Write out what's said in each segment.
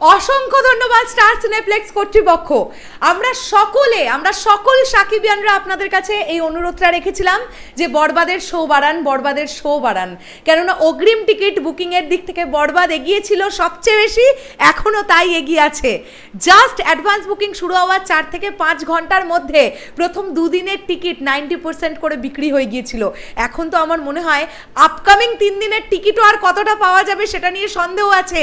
অসংখ্য ধন্যবাদ, star cineplex কর্তৃপক্ষ। আমরা সকলে, আমরা সকল সাকিবিয়ানরা আপনাদের কাছে এই অনুরোধটা রেখেছিলাম যে বরবাদের শো বাড়ান, বরবাদের শো বাড়ান। কেননা অগ্রিম টিকিট বুকিংয়ের দিক থেকে বরবাদ এগিয়েছিল সবচেয়ে বেশি এখনও তাই এগিয়ে আছে। জাস্ট অ্যাডভান্স বুকিং শুরু হওয়ার চার থেকে পাঁচ ঘণ্টার মধ্যে প্রথম দুদিনের টিকিট নাইনটি পার্সেন্ট করে বিক্রি হয়ে গিয়েছিল। এখন তো আমার মনে হয় আপকামিং তিন দিনের টিকিটও আর কতটা পাওয়া যাবে সেটা নিয়ে সন্দেহ আছে।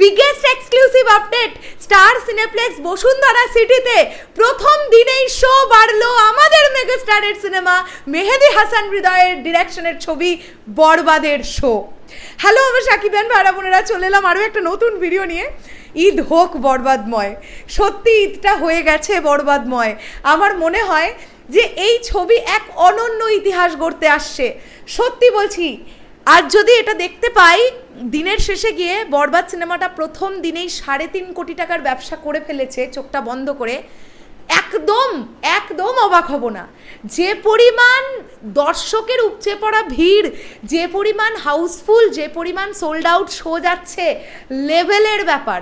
Biggest exclusive update Star Cineplex Bashundhara সিটিতে প্রথম দিনেই শো বাড়লো আমাদের মেগাস্টারের সিনেমা মেহেদি হাসান হৃদয়ের ডিরেকশনের ছবি, বরবাদের শো হ্যালো আমার সাকিবেন ভাইরা বোনেরা, চলে এলাম আরও একটা নতুন ভিডিও নিয়ে। ঈদ হোক বরবাদময়, সত্যি ঈদটা হয়ে গেছে বরবাদময়। আমার মনে হয় যে এই ছবি এক অনন্য ইতিহাস গড়তে আসছে। সত্যি বলছি আর যদি এটা দেখতে পাই, দিনের শেষে গিয়ে বরবাদ সিনেমাটা প্রথম দিনেই সাড়ে তিন কোটি টাকার ব্যবসা করে ফেলেছে চোখটা বন্ধ করে, একদম একদম অবাক হব না। যে পরিমাণ দর্শকের উপচে পড়া ভিড়, যে পরিমাণ হাউসফুল, যে পরিমাণ সোল্ড আউট শো যাচ্ছে লেভেলের ব্যাপার।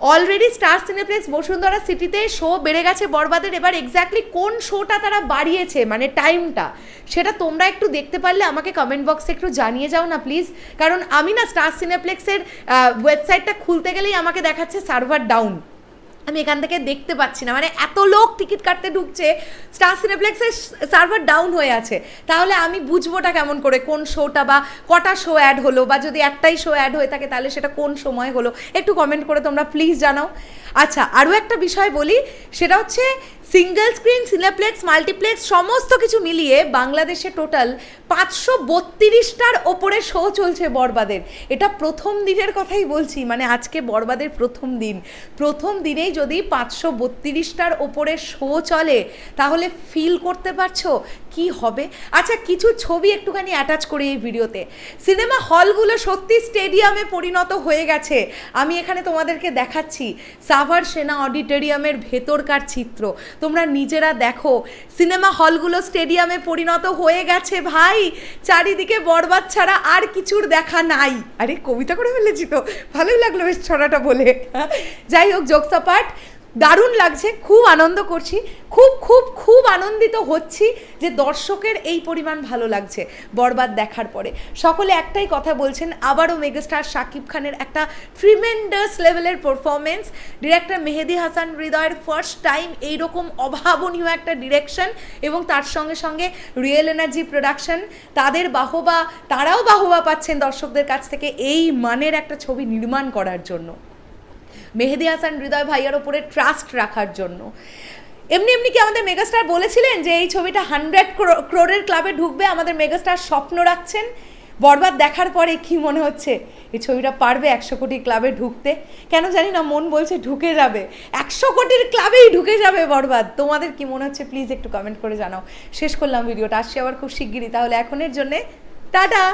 অলরেডি স্টার সিনেপ্লেক্স বসুন্ধরা সিটিতে শো বেড়ে গেছে বরবাদের। এবার এক্স্যাক্টলি কোন শোটা তারা বাড়িয়েছে মানে টাইমটা সেটা তোমরা একটু দেখতে পারলে আমাকে কমেন্ট বক্সে একটু জানিয়ে যাও না প্লিজ কারণ আমি না স্টার সিনেপ্লেক্সের ওয়েবসাইটটা খুলতে গেলেই আমাকে দেখাচ্ছে সার্ভার ডাউন আমি এখান থেকে দেখতে পাচ্ছি না। মানে এত লোক টিকিট কাটতে ঢুকছে স্টার সিনেপ্লেক্সের সার্ভার ডাউন হয়ে আছে। তাহলে আমি বুঝবোটা কেমন করে? কোন শোটা বা কটা শো অ্যাড হলো? বা যদি একটাই শো অ্যাড হয়ে থাকে, তাহলে সেটা কোন সময় হলো? একটু কমেন্ট করে তোমরা প্লিজ জানাও। আচ্ছা আরও একটা বিষয় বলি, সেটা হচ্ছে সিঙ্গেল স্ক্রিন সিনেপ্লেক্স মাল্টিপ্লেক্স সমস্ত কিছু মিলিয়ে বাংলাদেশে টোটাল পাঁচশো বত্রিশটার ওপরে শো চলছে বরবাদের। এটা প্রথম দিনের কথাই বলছি মানে আজকে বরবাদের প্রথম দিন। প্রথম দিনেই যদি পাঁচশো বত্রিশটার ওপরে শো চলে, তাহলে ফিল করতে পারছ? কি হবে? আচ্ছা কিছু ছবি একটুখানি অ্যাটাচ করি এই ভিডিওতে। সিনেমা হলগুলো সত্যি স্টেডিয়ামে পরিণত হয়ে গেছে। আমি এখানে তোমাদেরকে দেখাচ্ছি সাভার সেনা অডিটোরিয়ামের ভেতরকার চিত্র। তোমরা নিজেরা দেখো, সিনেমা হলগুলো স্টেডিয়ামে পরিণত হয়ে গেছে ভাই। চারিদিকে বরবাদ ছাড়া আর কিছুর দেখা নাই। আরে, কবিতা করে ফেলেছি তো। ভালোই লাগল বেশ ছড়াটা বলে। যাই হোক যোগসাপাট দারুণ লাগছে, খুব আনন্দ করছি, খুব খুব খুব আনন্দিত হচ্ছি যে দর্শকের এই পরিমাণ ভালো লাগছে বরবাদ দেখার পরে। সকলে একটাই কথা বলছেন, আবারও মেগাস্টার শাকিব খানের একটা ট্রিমেন্ডাস লেভেলের পারফরমেন্স ডিরেক্টর মেহেদি হাসান হৃদয়ের ফার্স্ট টাইম এইরকম অভাবনীয় একটা ডিরেকশন এবং তার সঙ্গে সঙ্গে রিয়েল এনার্জি প্রোডাকশন তাদের বাহবা, তারাও বাহবা পাচ্ছেন দর্শকদের কাছ থেকে এই মানের একটা ছবি নির্মাণ করার জন্য। মেহেদি হাসান, হৃদয় ভাইয়ার ওপরে ট্রাস্ট রাখার জন্য। এমনি এমনি কি আমাদের মেগাস্টার বলেছিলেন যে এই ছবিটা হান্ড্রেড ক্রোড়ের ক্লাবে ঢুকবে, আমাদের মেগাস্টার স্বপ্ন রাখছেন? বরবাদ দেখার পরে কি মনে হচ্ছে, এই ছবিটা পারবে একশো কোটি ক্লাবে ঢুকতে? কেন জানি না মন বলছে ঢুকে যাবে। একশো কোটির ক্লাবেই ঢুকে যাবে বরবাদ। তোমাদের কি মনে হচ্ছে? প্লিজ একটু কমেন্ট করে জানাও। শেষ করলাম ভিডিওটা আসছি আবার খুব শিগগিরই। তাহলে এখনের জন্যে, টাটা!